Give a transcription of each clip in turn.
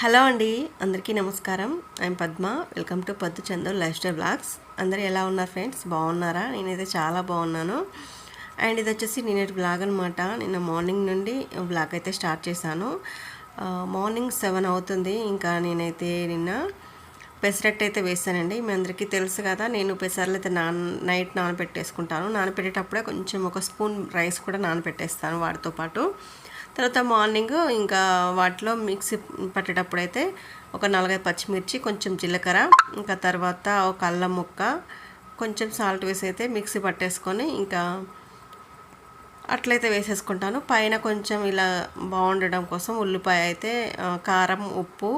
Hello అండి అందరికీ నమస్కారం. ఐఎమ్ పద్మ. వెల్కమ్ టు పద్దు చందు లైఫ్ స్టైల్ బ్లాగ్స్ అందరూ ఎలా ఉన్నారు ఫ్రెండ్స్ బాగున్నారా? నేనైతే చాలా బాగున్నాను. అండ్ ఇది వచ్చేసి నేనేటి బ్లాగ్ అనమాట నిన్న మార్నింగ్ నుండి బ్లాగ్ అయితే స్టార్ట్ చేశాను. మార్నింగ్ సెవెన్ అవుతుంది. ఇంకా నేనైతే నిన్న పెసరట్టు అయితే వేసానండి మీ అందరికీ తెలుసు కదా నేను పెసర్లు అయితే నాన్ నైట్ నానబెట్టేసుకుంటాను. నానబెట్టేటప్పుడే కొంచెం ఒక స్పూన్ రైస్ కూడా నానబెట్టేస్తాను వాటితో పాటు. తర్వాత మార్నింగ్ ఇంకా వాటిలో మిక్సీ పట్టేటప్పుడు అయితే ఒక నాలుగైదు పచ్చిమిర్చి కొంచెం జీలకర్ర ఇంకా తర్వాత ఒక అల్లం ముక్క కొంచెం సాల్ట్ వేసి అయితే మిక్సీ పట్టేసుకొని ఇంకా అట్లయితే వేసేసుకుంటాను. పైన కొంచెం ఇలా బాగుండడం కోసం ఉల్లిపాయ అయితే కారం ఉప్పు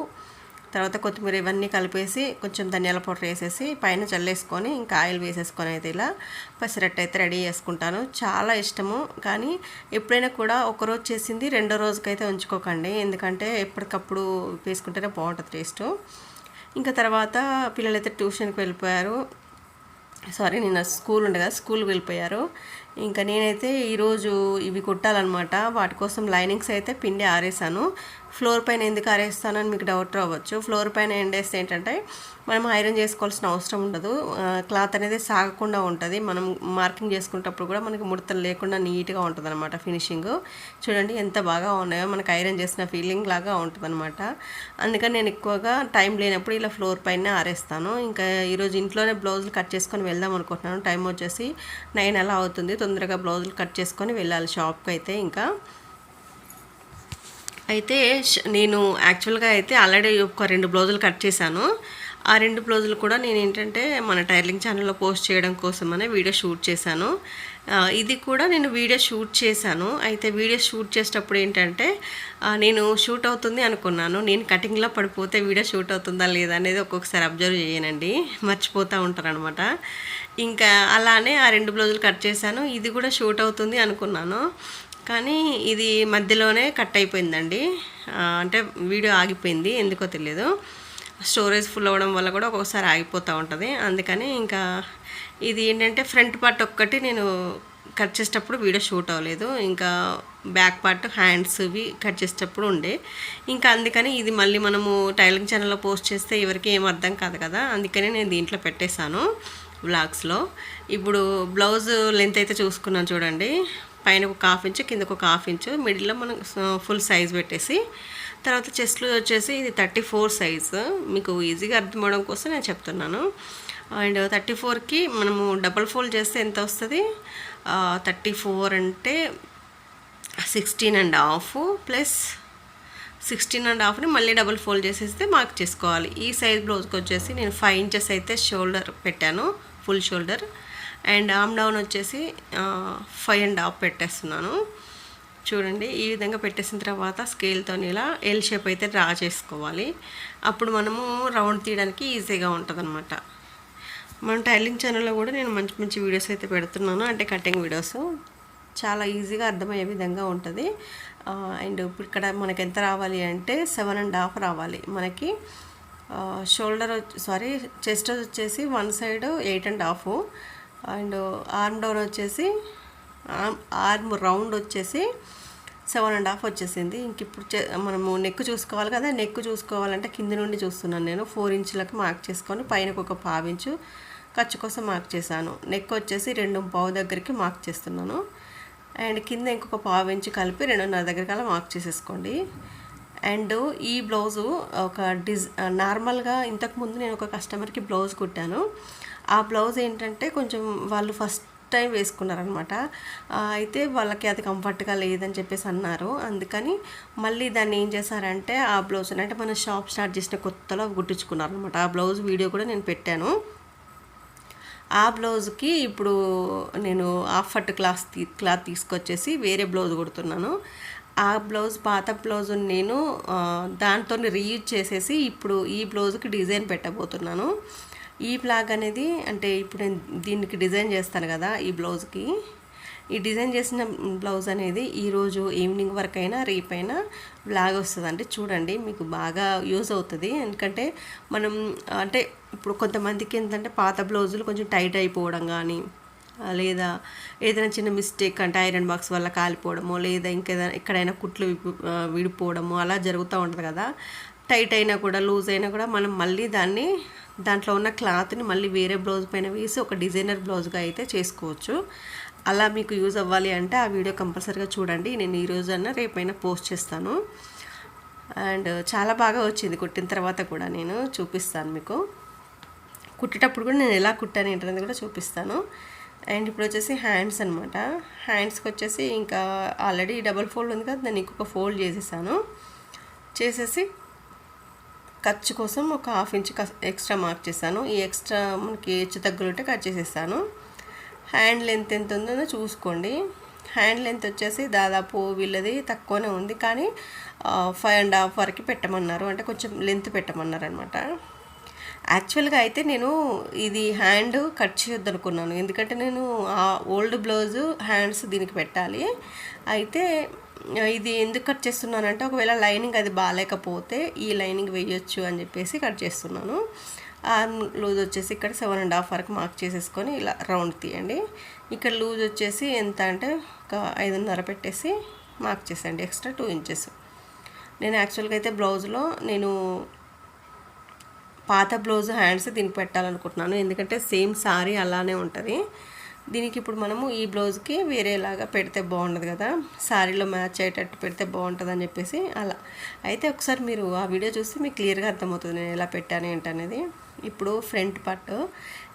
తర్వాత కొత్తిమీర ఇవన్నీ కలిపేసి కొంచెం ధనియాల పౌడర్ వేసేసి పైన చల్లేసుకొని ఇంకా ఆయిల్ వేసేసుకొని అయితే ఇలా పెసరట్టు అయితే రెడీ చేసుకుంటాను. చాలా ఇష్టము. కానీ ఎప్పుడైనా కూడా ఒక రోజు చేసింది రెండో రోజుకైతే ఉంచుకోకండి. ఎందుకంటే ఎప్పటికప్పుడు వేసుకుంటేనే బాగుంటుంది టేస్ట్. ఇంకా తర్వాత పిల్లలైతే ట్యూషన్కి వెళ్ళిపోయారు. సారీ నిన్న స్కూల్ ఉండే కదా వెళ్ళిపోయారు. ఇంకా నేనైతే ఈరోజు ఇవి కుట్టాలన్నమాట. వాటి కోసం లైనింగ్స్ అయితే పిండి ఆరేసాను. ఫ్లోర్ పైన ఎందుకు ఆరేస్తానని మీకు డౌట్ రావచ్చు. ఫ్లోర్ పైన ఎండేస్తే ఏంటంటే మనం ఐరన్ చేసుకోవాల్సిన అవసరం ఉండదు. క్లాత్ అనేది సాగకుండా ఉంటుంది. మనం మార్కింగ్ చేసుకునేటప్పుడు కూడా మనకి ముడతలు లేకుండా నీట్గా ఉంటుంది అనమాట ఫినిషింగ్. చూడండి ఎంత బాగా ఉన్నాయో మనకి ఐరన్ చేసిన ఫీలింగ్ లాగా ఉంటుంది అనమాట అందుకని నేను ఎక్కువగా టైం లేనప్పుడు ఇలా ఫ్లోర్ పైన ఆరేస్తాను. ఇంకా ఈరోజు ఇంట్లోనే బ్లౌజులు కట్ చేసుకొని వెళ్దాం అనుకుంటున్నాను. టైం వచ్చేసి నైన్ అలా అవుతుంది. తొందరగా బ్లౌజులు కట్ చేసుకొని వెళ్ళాలి షాప్కి అయితే ఇంకా. అయితే నేను యాక్చువల్గా అయితే ఆల్రెడీ ఒక రెండు బ్లౌజులు కట్ చేశాను. ఆ రెండు బ్లౌజులు కూడా నేను ఏంటంటే మన టైలింగ్ ఛానల్లో పోస్ట్ చేయడం కోసమనే వీడియో షూట్ చేశాను. ఇది కూడా నేను వీడియో షూట్ చేశాను. అయితే వీడియో షూట్ చేసేటప్పుడు ఏంటంటే నేను షూట్ అవుతుంది అనుకున్నాను. నేను కటింగ్లో పడిపోతే వీడియో షూట్ అవుతుందా లేదా అనేది ఒక్కొక్కసారి అబ్జర్వ్ చేయనండి. మర్చిపోతూ ఉంటారనమాట అనమాట ఇంకా అలానే ఆ రెండు బ్లౌజులు కట్ చేశాను. ఇది కూడా షూట్ అవుతుంది అనుకున్నాను. కానీ ఇది మధ్యలోనే కట్ అయిపోయిందండి. అంటే వీడియో ఆగిపోయింది. ఎందుకో తెలియదు స్టోరేజ్ ఫుల్ అవ్వడం వల్ల కూడా ఒక్కొక్కసారి ఆగిపోతూ ఉంటుంది. అందుకని ఇంకా ఇది ఏంటంటే ఫ్రంట్ పార్ట్ ఒక్కటి నేను కట్ చేసేటప్పుడు వీడియో షూట్ అవ్వలేదు. ఇంకా బ్యాక్ పార్ట్ హ్యాండ్స్ ఇవి కట్ చేసేటప్పుడు ఉండే. ఇంకా అందుకని ఇది మళ్ళీ మనము టైలింగ్ ఛానల్లో పోస్ట్ చేస్తే ఎవరికి ఏం అర్థం కాదు కదా. అందుకని నేను దీంట్లో పెట్టేశాను బ్లాగ్స్లో ఇప్పుడు బ్లౌజ్ లెంత్ అయితే చూసుకున్నాను చూడండి. పైన ఒక హాఫ్ ఇంచు కిందకు ఒక హాఫ్ ఇంచు మిడిల్లో మనం ఫుల్ సైజ్ పెట్టేసి తర్వాత చెస్ట్లో వచ్చేసి ఇది థర్టీ ఫోర్ సైజు. మీకు ఈజీగా అర్థం అవడం కోసం నేను చెప్తున్నాను. అండ్ థర్టీ ఫోర్కి మనము డబల్ ఫోల్డ్ చేస్తే ఎంత వస్తుంది? థర్టీ ఫోర్ అంటే sixteen and half plus sixteen and హాఫ్ని మళ్ళీ డబుల్ ఫోల్డ్ చేసేస్తే మార్క్ చేసుకోవాలి. ఈ సైజ్ బ్లౌజ్కి వచ్చేసి నేను ఫైవ్ ఇంచెస్ అయితే షోల్డర్ పెట్టాను full shoulder. And arm down వచ్చేసి ఫైవ్ అండ్ హాఫ్ పెట్టేస్తున్నాను. చూడండి ఈ విధంగా పెట్టేసిన తర్వాత స్కేల్తో ఇలా ఎల్ షేప్ అయితే డ్రా చేసుకోవాలి. అప్పుడు మనము రౌండ్ తీయడానికి ఈజీగా ఉంటుంది అనమాట మన టైలింగ్ ఛానల్లో కూడా నేను మంచి మంచి వీడియోస్ అయితే పెడుతున్నాను అంటే కటింగ్ వీడియోస్ చాలా ఈజీగా అర్థమయ్యే విధంగా ఉంటుంది. అండ్ ఇప్పుడు ఇక్కడ మనకి ఎంత రావాలి అంటే సెవెన్ అండ్ హాఫ్ రావాలి. మనకి షోల్డర్ సారీ చెస్ట్ వచ్చేసి one side eight and half and arm door వచ్చేసి ఆర్మ్ ఆర్మ్ రౌండ్ వచ్చేసి సెవెన్ అండ్ హాఫ్ వచ్చేసింది. ఇంక ఇప్పుడు చే- మనము నెక్ చూసుకోవాలి కదా నెక్ చూసుకోవాలంటే కింద నుండి చూస్తున్నాను నేను. ఫోర్ ఇంచులకు మార్క్ చేసుకొని పైన ఒక పావించు ఖర్చు కోసం మార్క్ చేశాను. నెక్ వచ్చేసి రెండు పావు దగ్గరికి మార్క్ చేస్తున్నాను. అండ్ కింద ఇంకొక పావు ఇంచు కలిపి రెండున్నర దగ్గరికి అలా మార్క్ చేసేసుకోండి. అండ్ ఈ బ్లౌజు ఒక డిజ్ నార్మల్గా ఇంతకుముందు నేను ఒక కస్టమర్కి బ్లౌజ్ కుట్టాను. ఆ బ్లౌజ్ ఏంటంటే కొంచెం వాళ్ళు ఫస్ట్ టైం వేసుకున్నారనమాట. అయితే వాళ్ళకి అది కంఫర్ట్గా లేదని చెప్పేసి అన్నారు. అందుకని మళ్ళీ దాన్ని ఏం చేశారంటే ఆ బ్లౌజ్ అంటే మన షాప్ స్టార్ట్ చేసిన కొత్తలో కుట్టించుకున్నారు అనమాట ఆ బ్లౌజ్ వీడియో కూడా నేను పెట్టాను. ఆ బ్లౌజ్కి ఇప్పుడు నేను హాఫ్ ఫట్ క్లాత్ తీ క్లాత్ తీసుకొచ్చేసి వేరే బ్లౌజ్ కుడుతున్నాను. ఆ బ్లౌజ్ పాత బ్లౌజ్ నేను దాంతో రీయూజ్ చేసేసి ఇప్పుడు ఈ బ్లౌజ్కి డిజైన్ పెట్టబోతున్నాను. ఈ ఫ్లాగ్ అనేది అంటే ఇప్పుడు నేను దీనికి డిజైన్ చేస్తాను కదా ఈ బ్లౌజ్కి. ఈ డిజైన్ చేసిన బ్లౌజ్ అనేది ఈరోజు ఈవినింగ్ వరకు అయినా రేపైనా బ్లాగ్ వస్తుంది. అంటే చూడండి మీకు బాగా యూజ్ అవుతుంది. ఎందుకంటే మనం అంటే ఇప్పుడు కొంతమందికి ఏంటంటే పాత బ్లౌజులు కొంచెం టైట్ అయిపోవడం కానీ లేదా ఏదైనా చిన్న మిస్టేక్ అంటే ఐరన్ బాక్స్ వల్ల కాలిపోవడమో లేదా ఇంకేదైనా ఎక్కడైనా కుట్లు విప్పు విడిపోవడమో అలా జరుగుతూ ఉంటుంది కదా. టైట్ అయినా కూడా లూజ్ అయినా కూడా మనం మళ్ళీ దాన్ని దాంట్లో ఉన్న క్లాత్ని మళ్ళీ వేరే బ్లౌజ్ పైన వేసి ఒక డిజైనర్ బ్లౌజ్గా అయితే చేసుకోవచ్చు. అలా మీకు యూజ్ అవ్వాలి అంటే ఆ వీడియో కంపల్సరీగా చూడండి. నేను ఈరోజు అన్న రేపైనా పోస్ట్ చేస్తాను. అండ్ చాలా బాగా వచ్చింది. కుట్టిన తర్వాత కూడా నేను చూపిస్తాను మీకు. కుట్టేటప్పుడు కూడా నేను ఎలా కుట్టాను ఏంటనేది కూడా చూపిస్తాను. అండ్ ఇప్పుడు వచ్చేసి హ్యాండ్స్ అనమాట హ్యాండ్స్కి వచ్చేసి ఇంకా ఆల్రెడీ డబల్ ఫోల్డ్ ఉంది కదా దాన్ని ఇంకొక ఫోల్డ్ చేసేసాను. చేసేసి ఖర్చు కోసం ఒక హాఫ్ ఇంచ్ ఎక్స్ట్రా మార్క్ చేశాను. ఈ ఎక్స్ట్రా మనకి హెచ్చు తగ్గులుంటే కట్ చేసేస్తాను. హ్యాండ్ లెంత్ ఎంత ఉందో చూసుకోండి. హ్యాండ్ లెంత్ వచ్చేసి దాదాపు వీళ్ళది తక్కువనే ఉంది కానీ ఫైవ్ అండ్ హాఫ్ వరకు పెట్టమన్నారు. అంటే కొంచెం లెంత్ పెట్టమన్నారు అనమాట యాక్చువల్గా అయితే నేను ఇది హ్యాండ్ కట్ చేయొద్దు అనుకున్నాను ఎందుకంటే నేను ఆ ఓల్డ్ బ్లౌజ్ హ్యాండ్స్ దీనికి పెట్టాలి. అయితే ఇది ఎందుకు కట్ చేస్తున్నానంటే ఒకవేళ లైనింగ్ అది బాగాలేకపోతే ఈ లైనింగ్ వేయొచ్చు అని చెప్పేసి కట్ చేస్తున్నాను. ఆ లూజ్ వచ్చేసి ఇక్కడ సెవెన్ అండ్ హాఫ్ వరకు మార్క్ చేసేసుకొని ఇలా రౌండ్ తీయండి. ఇక్కడ లూజ్ వచ్చేసి ఎంత అంటే ఒక ఐదున్నర పెట్టేసి మార్క్ చేసేయండి ఎక్స్ట్రా టూ ఇంచెస్. నేను యాక్చువల్గా అయితే బ్లౌజ్లో నేను పాత బ్లౌజ్ హ్యాండ్స్ దీనికి పెట్టాలనుకుంటున్నాను. ఎందుకంటే సేమ్ సారీ అలానే ఉంటుంది. దీనికి ఇప్పుడు మనము ఈ బ్లౌజ్కి వేరేలాగా పెడితే బాగుండదు కదా. శారీలో మ్యాచ్ అయ్యేటట్టు పెడితే బాగుంటుంది అని చెప్పేసి అలా. అయితే ఒకసారి మీరు ఆ వీడియో చూస్తే మీకు క్లియర్గా అర్థమవుతుంది నేను ఎలా పెట్టాను ఏంటనేది. ఇప్పుడు ఫ్రంట్ పార్ట్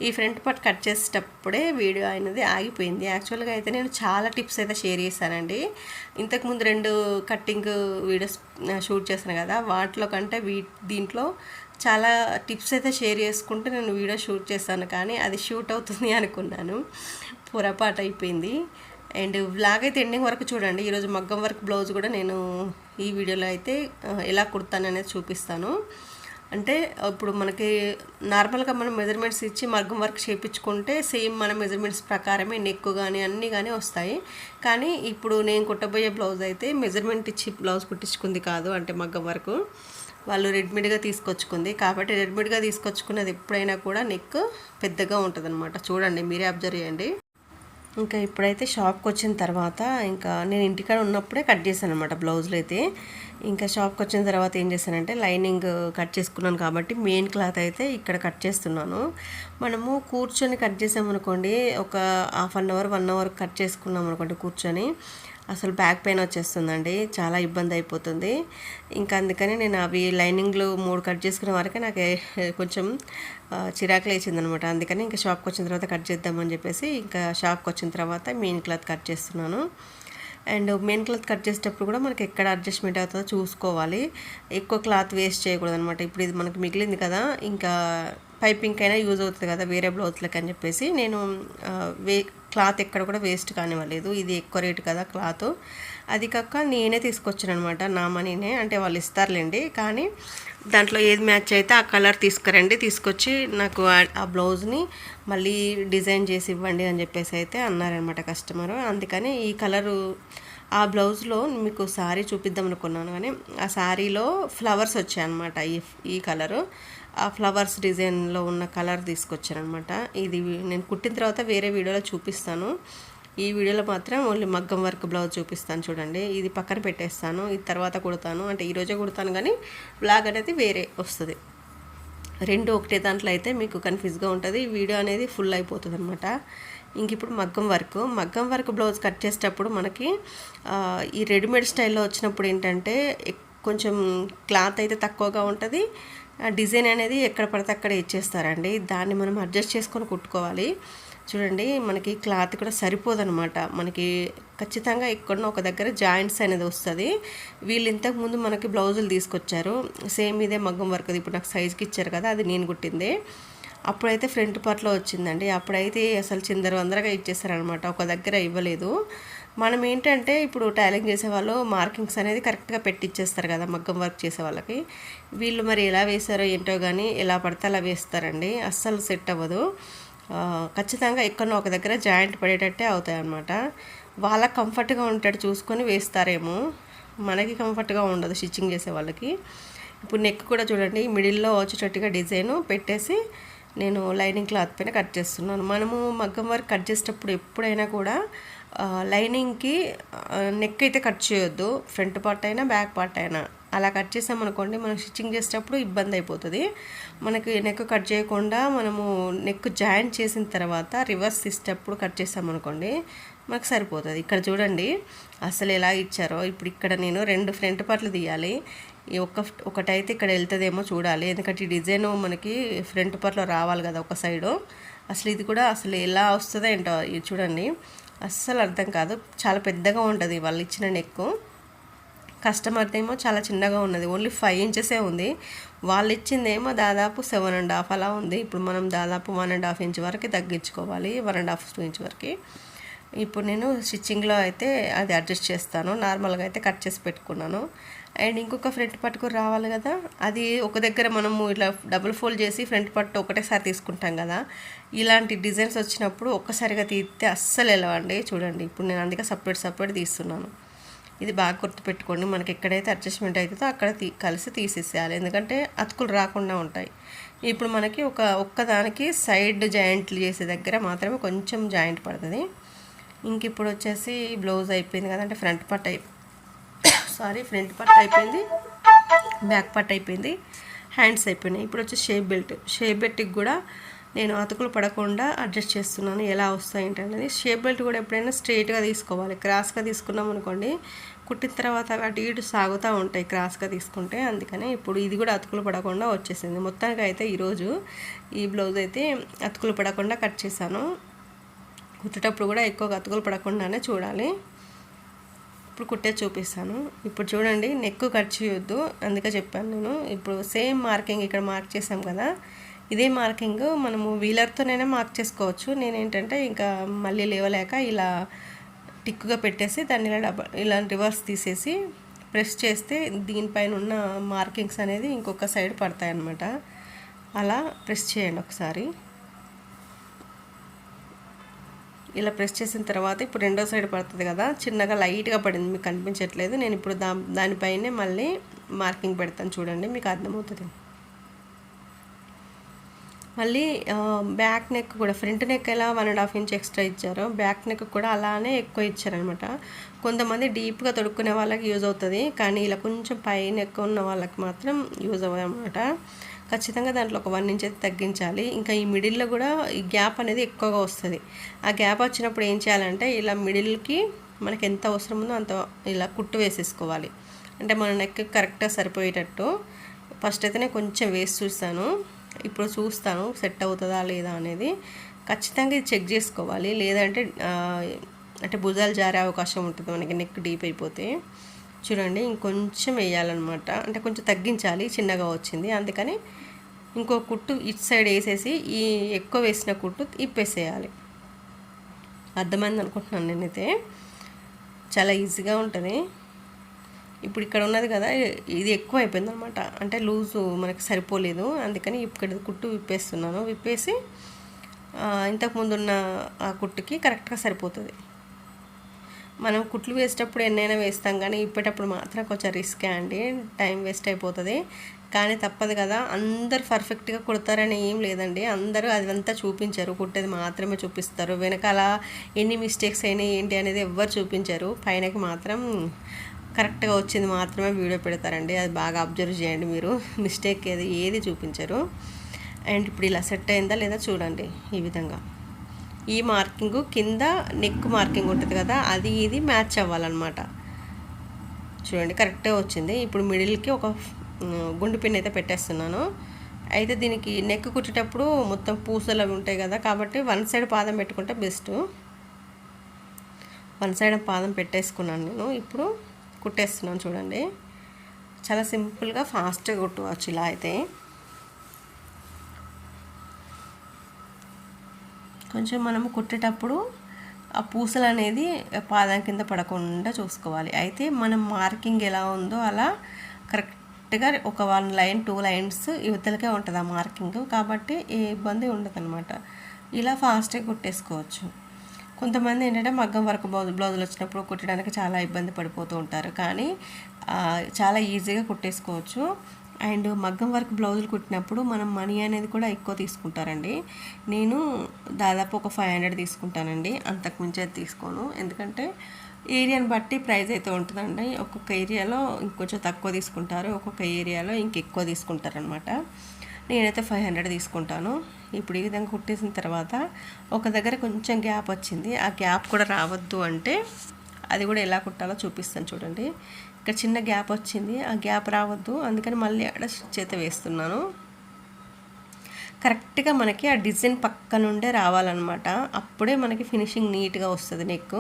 ఈ ఫ్రంట్ పార్ట్ కట్ చేసేటప్పుడే వీడియో అయినది ఆగిపోయింది. యాక్చువల్గా అయితే నేను చాలా టిప్స్ అయితే షేర్ చేశానండి. ఇంతకుముందు రెండు కట్టింగ్ వీడియోస్ షూట్ చేశాను కదా. వాటిలో కంటే వీ దీంట్లో చాలా టిప్స్ అయితే షేర్ చేసుకుంటూ నేను వీడియో షూట్ చేస్తాను కానీ అది షూట్ అవుతుంది అనుకున్నాను. పొరపాటు అయిపోయింది. అండ్ వ్లాగ్ అయితే ఎండింగ్ వరకు చూడండి. ఈరోజు మగ్గం వర్క్ బ్లౌజ్ కూడా నేను ఈ వీడియోలో అయితే ఎలా కుడతాను అనేది చూపిస్తాను. అంటే ఇప్పుడు మనకి నార్మల్గా మనం మెజర్మెంట్స్ ఇచ్చి మగ్గం వర్క్ చేయించుకుంటే సేమ్ మన మెజర్మెంట్స్ ప్రకారమే నెక్ కానీ అన్నీ కానీ వస్తాయి. కానీ ఇప్పుడు నేను కుట్టబోయే బ్లౌజ్ అయితే మెజర్మెంట్ ఇచ్చి బ్లౌజ్ కుట్టించుకుంది కాదు అంటే మగ్గం వర్క్. వాళ్ళు రెడీమేడ్గా తీసుకొచ్చుకుంది. కాబట్టి రెడీమేడ్గా తీసుకొచ్చుకున్నది ఎప్పుడైనా కూడా నెక్ పెద్దగా ఉంటుంది చూడండి మీరే అబ్జర్వ్ చేయండి. ఇంకా ఇప్పుడైతే షాప్కి వచ్చిన తర్వాత ఇంకా నేను ఇంటికాడ ఉన్నప్పుడే కట్ చేశాను అనమాట బ్లౌజులు అయితే. ఇంకా షాప్కి వచ్చిన తర్వాత ఏం చేశానంటే లైనింగ్ కట్ చేసుకున్నాను కాబట్టి మెయిన్ క్లాత్ అయితే ఇక్కడ కట్ చేస్తున్నాను. మనము కూర్చొని కట్ చేసామనుకోండి ఒక half an hour one hour cut చేసుకున్నాం అనుకోండి కూర్చొని అసలు బ్యాక్ పెయిన్ వచ్చేస్తుందండి. చాలా ఇబ్బంది అయిపోతుంది. ఇంకా అందుకని నేను అవి లైనింగ్లు మూడు కట్ చేసుకునే వరకే నాకు కొంచెం ఆ, చిరాకు లేచిందనమాట. అందుకని ఇంకా షాప్కి వచ్చిన తర్వాత కట్ చేద్దామని చెప్పేసి ఇంకా షాప్కి వచ్చిన తర్వాత మెయిన్ క్లాత్ కట్ చేస్తున్నాను. అండ్ మెయిన్ క్లాత్ కట్ చేసేటప్పుడు కూడా మనకి ఎక్కడ అడ్జస్ట్మెంట్ అవుతుందో చూసుకోవాలి. ఎక్కువ క్లాత్ వేస్ట్ చేయకూడదు అనమాట ఇప్పుడు ఇది మనకి మిగిలింది కదా ఇంకా పైపింగ్ అయినా యూజ్ అవుతుంది కదా వేరే బ్లౌజ్లకి అని చెప్పేసి నేను వే క్లాత్ ఎక్కడ కూడా వేస్ట్ కానివ్వలేదు. ఇది ఎక్కువ రేటు కదా క్లాత్. అది కాక నేనే తీసుకొచ్చాను అనమాట నా మనీనే. అంటే వాళ్ళు ఇస్తారులేండి. కానీ దాంట్లో ఏది మ్యాచ్ అయితే ఆ కలర్ తీసుకురండి. తీసుకొచ్చి నాకు ఆ- బ్లౌజ్ని మళ్ళీ డిజైన్ చేసి ఇవ్వండి అని చెప్పేసి అయితే అన్నారనమాట కస్టమర్. అందుకని ఈ కలరు ఆ బ్లౌజ్లో మీకు శారీ చూపిద్దాం అనుకున్నాను కానీ ఆ శారీలో ఫ్లవర్స్ వచ్చాయన్నమాట ఈ ఈ కలరు. ఆ ఫ్లవర్స్ డిజైన్లో ఉన్న కలర్ తీసుకొచ్చానమాట ఇది నేను కుట్టిన తర్వాత వేరే వీడియోలో చూపిస్తాను. ఈ వీడియోలో మాత్రం ఓన్లీ మగ్గం వర్క్ బ్లౌజ్ చూపిస్తాను చూడండి. ఇది పక్కన పెట్టేస్తాను ఇది తర్వాత కుడతాను. అంటే ఈరోజే కుడతాను కానీ బ్లాగ్ అనేది వేరే వస్తుంది. రెండు ఒకటే దాంట్లో అయితే మీకు కన్ఫ్యూజ్గా ఉంటుంది. వీడియో అనేది ఫుల్ అయిపోతుంది అనమాట ఇంక ఇప్పుడు మగ్గం వర్క్. మగ్గం వర్క్ బ్లౌజ్ కట్ చేసేటప్పుడు మనకి ఈ రెడీమేడ్ స్టైల్లో వచ్చినప్పుడు ఏంటంటే కొంచెం క్లాత్ అయితే తక్కువగా ఉంటుంది. డిజైన్ అనేది ఎక్కడ పడితే అక్కడ ఇచ్చేస్తారండి. దాన్ని మనం అడ్జస్ట్ చేసుకొని కుట్టుకోవాలి. చూడండి మనకి క్లాత్ కూడా సరిపోదనమాట. మనకి ఖచ్చితంగా ఎక్కడో ఒక దగ్గర జాయింట్స్ అనేది వస్తుంది. వీళ్ళు ఇంతకు ముందు మనకి బ్లౌజులు తీసుకొచ్చారు. సేమ్ ఇదే మగ్గం వర్క్ ఇప్పుడు నాకు సైజ్కి ఇచ్చారు కదా అది నేను కుట్టింది. అప్పుడైతే ఫ్రంట్ పార్ట్లో వచ్చిందండి. అప్పుడైతే అసలు చిందర వందరగా ఇచ్చేసారనమాట. ఒక దగ్గర ఇవ్వలేదు. మనం ఏంటంటే ఇప్పుడు టైలింగ్ చేసే వాళ్ళు మార్కింగ్స్ అనేది కరెక్ట్గా పెట్టిచ్చేస్తారు కదా మగ్గం వర్క్ చేసే వాళ్ళకి. వీళ్ళు మరి ఎలా వేశారో ఏంటో కానీ ఎలా పడితే అలా వేస్తారండి. అస్సలు సెట్ అవ్వదు. ఖచ్చితంగా ఎక్కడో ఒక దగ్గర జాయింట్ పడేటట్టే అవుతాయన్నమాట. వాళ్ళ వాళ్ళకి కంఫర్ట్గా ఉంటాడు చూసుకొని వేస్తారేమో. మనకి కంఫర్ట్గా ఉండదు స్టిచ్చింగ్ చేసే వాళ్ళకి. ఇప్పుడు నెక్ కూడా చూడండి మిడిల్లో వచ్చేటట్టుగా డిజైన్ పెట్టేసి నేను లైనింగ్ క్లాత్ పైన కట్ చేస్తున్నాను. మనము మగ్గం వర్క్ కట్ చేసేటప్పుడు ఎప్పుడైనా కూడా లైనింగ్కి నెక్ అయితే కట్ చేయొద్దు. ఫ్రంట్ పార్ట్ అయినా బ్యాక్ పార్ట్ అయినా. అలా కట్ చేసామనుకోండి మనం స్టిచ్చింగ్ చేసేటప్పుడు ఇబ్బంది అయిపోతుంది. మనకి నెక్ కట్ చేయకుండా మనము నెక్ జాయింట్ చేసిన తర్వాత రివర్స్ ఇచ్చేటప్పుడు కట్ చేసామనుకోండి మనకు సరిపోతుంది. ఇక్కడ చూడండి అసలు ఎలా ఇచ్చారో. ఇప్పుడు ఇక్కడ నేను రెండు ఫ్రంట్ పార్ట్లు తీయాలి. ఈ ఒక్క ఒకటైతే ఇక్కడ వెళ్తుందేమో చూడాలి. ఎందుకంటే ఈ డిజైన్ మనకి ఫ్రంట్ పర్లో రావాలి కదా ఒక సైడు. అసలు ఇది కూడా అసలు ఎలా వస్తుందో ఏంటో ఇది చూడండి. అస్సలు అర్థం కాదు. చాలా పెద్దగా ఉంటుంది వాళ్ళు ఇచ్చిన నెక్ కస్టమర్ ఏమో చాలా చిన్నగా ఉన్నది. ఓన్లీ ఫైవ్ ఇంచెసే ఉంది. వాళ్ళు ఇచ్చిందేమో దాదాపు సెవెన్ అండ్ హాఫ్ అలా ఉంది. ఇప్పుడు మనం దాదాపు వన్ అండ్ హాఫ్ ఇంచ్ వరకు తగ్గించుకోవాలి. One and half two inch వరకు. ఇప్పుడు నేను స్టిచ్చింగ్లో అయితే అది అడ్జస్ట్ చేస్తాను. నార్మల్గా అయితే కట్ చేసి పెట్టుకున్నాను. అండ్ ఇంకొక ఫ్రంట్ పట్టుకు రావాలి కదా. అది ఒక దగ్గర మనము ఇట్లా డబుల్ ఫోల్డ్ చేసి ఫ్రంట్ పట్టు ఒకటేసారి తీసుకుంటాం కదా. ఇలాంటి డిజైన్స్ వచ్చినప్పుడు ఒక్కసారిగా తీస్తే అస్సలు వెళ్ళవండి చూడండి ఇప్పుడు నేను అందుకే సపరేట్ సపరేట్ తీస్తున్నాను. ఇది బాగా గుర్తుపెట్టుకోండి మనకి ఎక్కడైతే అడ్జస్ట్మెంట్ అవుతుందో అక్కడ తీ కలిసి తీసేసేయాలి. ఎందుకంటే అతుకులు రాకుండా ఉంటాయి. ఇప్పుడు మనకి ఒక ఒక్కదానికి సైడ్ జాయింట్లు చేసే దగ్గర మాత్రమే కొంచెం జాయింట్ పడుతుంది. ఇంక ఇప్పుడు వచ్చేసి బ్లౌజ్ అయిపోయింది కదా అంటే ఫ్రంట్ పట్ అయిపోయింది సారీ ఫ్రంట్ పార్ట్ అయిపోయింది బ్యాక్ పట్ అయిపోయింది హ్యాండ్స్ అయిపోయినాయి. ఇప్పుడు వచ్చి షేప్ బెల్ట్. షేప్ బెల్ట్కి కూడా నేను అతుకులు పడకుండా అడ్జస్ట్ చేస్తున్నాను ఎలా వస్తాయి ఏంటనేది షేప్ బెల్ట్ కూడా ఎప్పుడైనా స్ట్రైట్గా తీసుకోవాలి. క్రాస్గా తీసుకున్నాం అనుకోండి కుట్టిన తర్వాత అటు ఇటు సాగుతూ ఉంటాయి క్రాస్గా తీసుకుంటే. అందుకని ఇప్పుడు ఇది కూడా అతుకులు పడకుండా వచ్చేసింది. మొత్తానికి అయితే ఈరోజు ఈ బ్లౌజ్ అయితే అతుకులు పడకుండా కట్ చేశాను. కుట్టేటప్పుడు కూడా ఎక్కువ అతుకులు పడకుండానే చూడాలి. ఇప్పుడు కుట్టే చూపిస్తాను. ఇప్పుడు చూడండి నెక్ కట్ చేయొద్దు. అందుకే చెప్పాను నేను. ఇప్పుడు సేమ్ మార్కింగ్ ఇక్కడ మార్క్ చేసాం కదా. ఇదే మార్కింగ్ మనము వీలర్తోనైనా మార్క్ చేసుకోవచ్చు. నేను ఏంటంటే ఇంకా మళ్ళీ లేవలేక ఇలా టిక్కుగా పెట్టేసి దాన్ని ఇలా ఇలా రివర్స్ తీసేసి ప్రెస్ చేస్తే దీనిపైన ఉన్న మార్కింగ్స్ అనేది ఇంకొక సైడ్ పడతాయి అన్నమాట అలా ప్రెస్ చేయండి ఒకసారి. ఇలా ప్రెస్ చేసిన తర్వాత ఇప్పుడు రెండో సైడ్ పడుతుంది కదా చిన్నగా లైట్గా పడింది మీకు కనిపించట్లేదు. నేను ఇప్పుడు దా దానిపైనే మళ్ళీ మార్కింగ్ పెడతాను చూడండి మీకు అర్థమవుతుంది. మళ్ళీ బ్యాక్ నెక్ కూడా ఫ్రంట్ నెక్ ఎలా one and half inch extra ఇచ్చారో బ్యాక్ నెక్ కూడా అలానే ఎక్కువ ఇచ్చారనమాట కొంతమంది డీప్గా తొడుక్కునే వాళ్ళకి యూజ్ అవుతుంది కానీ ఇలా కొంచెం పై నెక్ ఉన్న వాళ్ళకి మాత్రం యూజ్ అవ్వదన్నమాట. ఖచ్చితంగా దాంట్లో ఒక వన్ ఇంచ్ అయితే తగ్గించాలి. ఇంకా ఈ మిడిల్లో కూడా ఈ గ్యాప్ అనేది ఎక్కువగా వస్తుంది. ఆ గ్యాప్ వచ్చినప్పుడు ఏం చేయాలంటే ఇలా మిడిల్కి మనకి ఎంత అవసరం ఉందో అంత ఇలా కుట్టు వేసేసుకోవాలి. అంటే మన నెక్ కరెక్ట్గా సరిపోయేటట్టు. ఫస్ట్ అయితే నేను కొంచెం వేసి చూస్తాను. ఇప్పుడు చూస్తాను సెట్ అవుతుందా లేదా అనేది. ఖచ్చితంగా ఇది చెక్ చేసుకోవాలి. లేదంటే అంటే భుజాలు జారే అవకాశం ఉంటుంది మనకి నెక్ డీప్ అయిపోతే. చూడండి ఇంకొంచెం వేయాలన్నమాట. అంటే కొంచెం తగ్గించాలి చిన్నగా వచ్చింది. అందుకని ఇంకో కుట్టు ఇటు సైడ్ వేసేసి ఈ ఎక్కువ వేసిన కుట్టు ఇప్పేసేయాలి అర్థమైంది అనుకుంటున్నాను నేనైతే. చాలా ఈజీగా ఉంటుంది. ఇప్పుడు ఇక్కడ ఉన్నది కదా ఇది ఎక్కువ అయిపోయింది అనమాట అంటే లూజు మనకి సరిపోలేదు. అందుకని ఇక్కడ కుట్టు విప్పేస్తున్నాను. విప్పేసి ఇంతకు ముందున్న ఆ కుట్టుకి కరెక్ట్గా సరిపోతుంది. మనం కుట్లు వేసేటప్పుడు ఎన్నైనా వేస్తాం కానీ ఇప్పేటప్పుడు మాత్రం కొంచెం రిస్కే అండి. టైం వేస్ట్ అయిపోతుంది. కానీ తప్పదు కదా అందరు పర్ఫెక్ట్గా కుడతారని ఏం లేదండి. అందరూ అదంతా చూపించారు. కుట్టేది మాత్రమే చూపిస్తారు. వెనకాల ఎన్ని మిస్టేక్స్ అయినాయి ఏంటి అనేది ఎవ్వరు చూపించారు. పైనకి మాత్రం కరెక్ట్గా వచ్చింది మాత్రమే వీడియో పెడతారండి. అది బాగా అబ్జర్వ్ చేయండి మీరు. మిస్టేక్ ఏది ఏది చూపించరు. అండ్ ఇప్పుడు ఇలా సెట్ అయిందా లేదా చూడండి ఈ విధంగా. ఈ మార్కింగ్ కింద నెక్ మార్కింగ్ ఉంటుంది కదా అది ఇది మ్యాచ్ అవ్వాలన్నమాట. చూడండి కరెక్ట్గా వచ్చింది. ఇప్పుడు మిడిల్కి ఒక గుండు పిన్ అయితే పెట్టేస్తున్నాను. అయితే దీనికి నెక్ కుట్టేటప్పుడు మొత్తం పూసలు అవి ఉంటాయి కదా కాబట్టి వన్ సైడ్ పాదం పెట్టుకుంటే బెస్ట్. వన్ సైడ్ పాదం పెట్టేసుకున్నాను నేను. ఇప్పుడు కుట్టేస్తున్నాను చూడండి. చాలా సింపుల్గా ఫాస్ట్గా కుట్టవచ్చు ఇలా అయితే. కొంచెం మనము కుట్టేటప్పుడు ఆ పూసలు అనేది పాదం కింద పడకుండా చూసుకోవాలి. అయితే మనం మార్కింగ్ ఎలా ఉందో అలా కరెక్ట్గా ఒక వన్ లైన్ టూ లైన్స్ యువతలకే ఉంటుంది ఆ మార్కింగ్. కాబట్టి ఏ ఇబ్బంది ఉండదు అనమాట ఇలా ఫాస్ట్గా కుట్టేసుకోవచ్చు. కొంతమంది ఏంటంటే మగ్గం వర్క్ బ్లౌజ్ బ్లౌజులు వచ్చినప్పుడు కుట్టడానికి చాలా ఇబ్బంది పడిపోతూ ఉంటారు. కానీ చాలా ఈజీగా కుట్టేసుకోవచ్చు. అండ్ మగ్గం వర్క్ బ్లౌజులు కుట్టినప్పుడు మనం మనీ అనేది కూడా ఎక్కువ తీసుకుంటారండి. నేను దాదాపు ఒక ఫైవ్ హండ్రెడ్ తీసుకుంటానండి. అంతకు మించి అయితే తీసుకోను. ఎందుకంటే ఏరియాని బట్టి ప్రైస్ అయితే ఉంటుందండి. ఒక్కొక్క ఏరియాలో ఇంకొంచెం తక్కువ తీసుకుంటారు. ఒక్కొక్క ఏరియాలో ఇంకెక్కువ తీసుకుంటారనమాట నేనైతే ఫైవ్ హండ్రెడ్ తీసుకుంటాను. ఇప్పుడు ఈ విధంగా కుట్టేసిన తర్వాత ఒక దగ్గర కొంచెం గ్యాప్ వచ్చింది. ఆ గ్యాప్ కూడా రావద్దు అంటే అది కూడా ఎలా కుట్టాలో చూపిస్తాను చూడండి. ఇక్కడ చిన్న గ్యాప్ వచ్చింది. ఆ గ్యాప్ రావద్దు. అందుకని మళ్ళీ అక్కడ చేత వేస్తున్నాను. కరెక్ట్గా మనకి ఆ డిజైన్ పక్క నుండే రావాలన్నమాట. అప్పుడే మనకి ఫినిషింగ్ నీట్గా వస్తుంది నెక్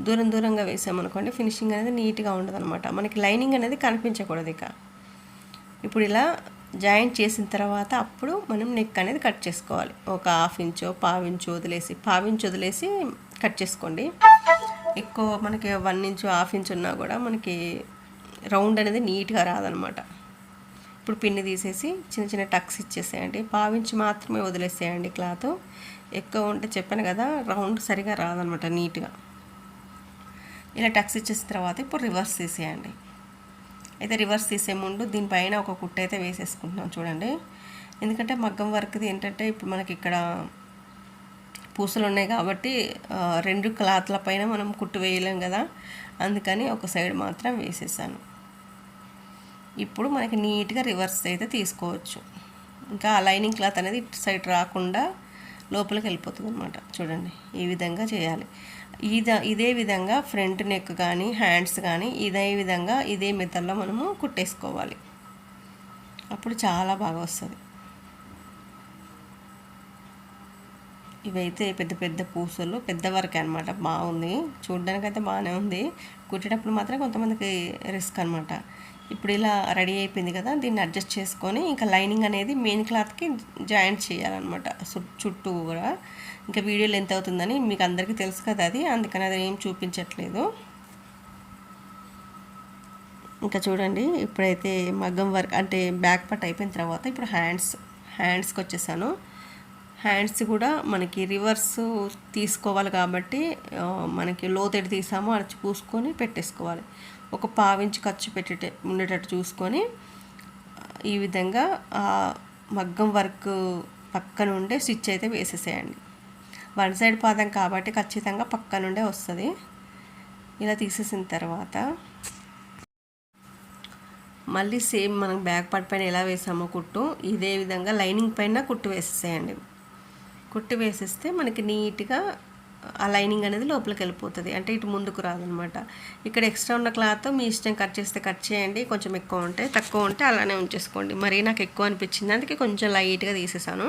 దూరం దూరంగా వేసామనుకోండి ఫినిషింగ్ అనేది నీట్గా ఉండదు అనమాట మనకి లైనింగ్ అనేది కనిపించకూడదు ఇక. ఇప్పుడు ఇలా జాయింట్ చేసిన తర్వాత అప్పుడు మనం నెక్ అనేది కట్ చేసుకోవాలి. ఒక హాఫ్ ఇంచో పావించు వదిలేసి పావించు వదిలేసి కట్ చేసుకోండి. ఎక్కువ మనకి వన్ ఇంచ్ హాఫ్ ఇంచ్ ఉన్నా కూడా మనకి రౌండ్ అనేది నీట్గా రాదనమాట. ఇప్పుడు పిన్ని తీసేసి చిన్న చిన్న టక్స్ ఇచ్చేసేయండి. పావించి మాత్రమే వదిలేసేయండి క్లాత్. ఎక్కువ ఉంటే చెప్పాను కదా రౌండ్ సరిగా రాదనమాట నీట్గా. ఇలా టక్స్ ఇచ్చేసిన తర్వాత ఇప్పుడు రివర్స్ తీసేయండి. అయితే రివర్స్ తీసే ముందు దీనిపైన ఒక కుట్ట అయితే వేసేసుకుంటున్నాం చూడండి. ఎందుకంటే మగ్గం వర్క్ది ఏంటంటే ఇప్పుడు మనకి ఇక్కడ పూసలు ఉన్నాయి కాబట్టి రెండు క్లాత్ల పైన మనం కుట్టు వేయలేం కదా. అందుకని ఒక సైడ్ మాత్రం వేసేసాను. ఇప్పుడు మనకి నీట్గా రివర్స్ అయితే తీసుకోవచ్చు. ఇంకా లైనింగ్ క్లాత్ అనేది ఇటు సైడ్ రాకుండా లోపలికి వెళ్ళిపోతుంది అనమాట చూడండి ఈ విధంగా చేయాలి. ఇద ఇదే విధంగా ఫ్రంట్ నెక్ కానీ హ్యాండ్స్ కానీ ఇదే విధంగా ఇదే మెథడ్లో మనము కుట్టేసుకోవాలి. అప్పుడు చాలా బాగా వస్తుంది. ఇవైతే పెద్ద పెద్ద పూసలు పెద్ద వరకు అనమాట బాగుంది. చూడడానికి అయితే బాగానే ఉంది. కుట్టేటప్పుడు మాత్రం కొంతమందికి రిస్క్ అనమాట ఇప్పుడు ఇలా రెడీ అయిపోయింది కదా దీన్ని అడ్జస్ట్ చేసుకొని ఇంకా లైనింగ్ అనేది మెయిన్ క్లాత్కి జాయింట్ చేయాలన్నమాట. చుట్టూ కూడా. ఇంకా వీడియో లెంత్ అవుతుందని మీకు అందరికీ తెలుసు కదా అది. అందుకని అది ఏం చూపించట్లేదు. ఇంకా చూడండి ఇప్పుడైతే మగ్గం వర్క్ అంటే బ్యాక్ పట్ అయిపోయిన తర్వాత ఇప్పుడు హ్యాండ్స్ హ్యాండ్స్కి వచ్చేసాను. హ్యాండ్స్ కూడా మనకి రివర్స్ తీసుకోవాలి కాబట్టి మనకి లోతెడి తీసామో అడిచి పూసుకొని పెట్టేసుకోవాలి. ఒక పావించి ఖర్చు పెట్టే ఉండేటట్టు చూసుకొని ఈ విధంగా మగ్గం వర్క్ పక్కన ఉండే స్విచ్ అయితే వేసేసేయండి. వన్ సైడ్ పాదం కాబట్టి ఖచ్చితంగా పక్కనుండే వస్తుంది. ఇలా తీసేసిన తర్వాత మళ్ళీ సేమ్ మనం బ్యాక్ పార్ట్ పైన ఎలా వేసామో కుట్టు ఇదే విధంగా లైనింగ్ పైన కుట్టు వేసేసేయండి. కుట్టి వేసేస్తే మనకి నీట్గా ఆ లైనింగ్ అనేది లోపలికి వెళ్ళిపోతుంది. అంటే ఇటు ముందుకు రాదనమాట. ఇక్కడ ఎక్స్ట్రా ఉన్న క్లాత్ మీ ఇష్టం కట్ చేస్తే కట్ చేయండి కొంచెం ఎక్కువ ఉంటే తక్కువ ఉంటే అలానే ఉంచేసుకోండి. మరీ నాకు ఎక్కువ అనిపించింది అందుకే కొంచెం లైట్గా తీసేసాను.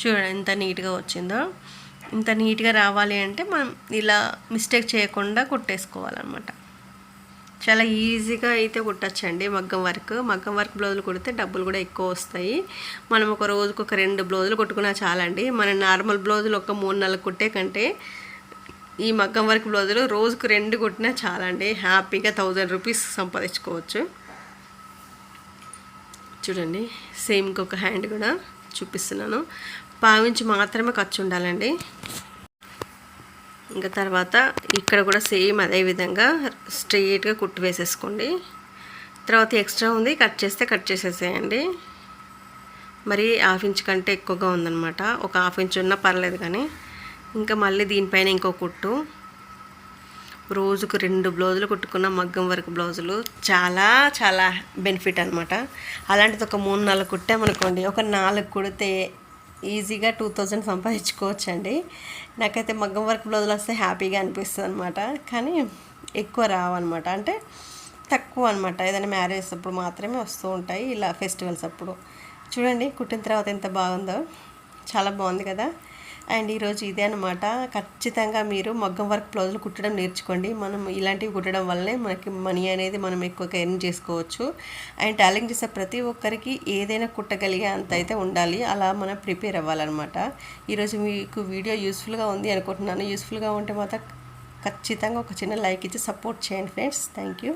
చూడండి ఎంత నీట్గా వచ్చిందో. ఇంత నీట్గా రావాలి అంటే మనం ఇలా మిస్టేక్ చేయకుండా కుట్టేసుకోవాలన్నమాట చాలా ఈజీగా అయితే కుట్టచ్చండి మగ్గం వర్క్. మగ్గం వర్క్ బ్లౌజులు కుడితే డబ్బులు కూడా ఎక్కువ వస్తాయి. మనం ఒక రోజుకు ఒక రెండు బ్లౌజులు కుట్టుకున్నా చాలండి. మన నార్మల్ బ్లౌజులు ఒక మూడు నెలలు కుట్టే కంటే ఈ మగ్గం వర్క్ బ్లౌజులు రోజుకు రెండు కుట్టినా చాలండి. హ్యాపీగా థౌజండ్ రూపీస్ సంపాదించుకోవచ్చు. చూడండి సేమ్ ఇంకొక హ్యాండ్ కూడా చూపిస్తున్నాను. పావించి మాత్రమే ఖర్చు ఉండాలండి. ఇంకా తర్వాత ఇక్కడ కూడా సేమ్ అదే విధంగా స్ట్రెయిట్గా కుట్టు వేసేసుకోండి. తర్వాత ఎక్స్ట్రా ఉంది కట్ చేస్తే కట్ చేసేసేయండి. మరి హాఫ్ ఇంచ్ కంటే ఎక్కువగా ఉందన్నమాట. ఒక హాఫ్ ఇంచ్ ఉన్నా పర్లేదు కానీ. ఇంకా మళ్ళీ దీనిపైన ఇంకో కుట్టు. రోజుకు రెండు బ్లౌజులు కుట్టుకున్న మగ్గం వర్క్ బ్లౌజులు చాలా చాలా బెనిఫిట్ అనమాట అలాంటిది ఒక మూడు నాలుగు కుట్టామనుకోండి ఒక నాలుగు కుడితే ఈజీగా టూ థౌజండ్ సంపాదించుకోవచ్చండి. నాకైతే మగ్గం వర్క్ బ్లౌజులు వస్తే హ్యాపీగా అనిపిస్తుంది అనమాట కానీ ఎక్కువ రావన్నమాట. అంటే తక్కువ అనమాట ఏదైనా మ్యారేజ్ అప్పుడు మాత్రమే వస్తూ ఉంటాయి. ఇలా ఫెస్టివల్స్ అప్పుడు. చూడండి కుట్టిన తర్వాత ఎంత బాగుందో. చాలా బాగుంది కదా. అండ్ ఈరోజు ఇదే అనమాట ఖచ్చితంగా మీరు మగ్గం వర్క్ బ్లౌజులు కుట్టడం నేర్చుకోండి. మనం ఇలాంటివి కుట్టడం వల్లనే మనకి మనీ అనేది మనం ఎక్కువగా ఎర్న్ చేసుకోవచ్చు. అండ్ టాలెంట్ చేసే ప్రతి ఒక్కరికి ఏదైనా కుట్టగలిగే అంత అయితే ఉండాలి. అలా మనం ప్రిపేర్ అవ్వాలన్నమాట. ఈరోజు మీకు వీడియో యూస్ఫుల్గా ఉంది అనుకుంటున్నాను. యూస్ఫుల్గా ఉంటే మాత్రం ఖచ్చితంగా ఒక చిన్న లైక్ ఇచ్చి సపోర్ట్ చేయండి ఫ్రెండ్స్. Thank you.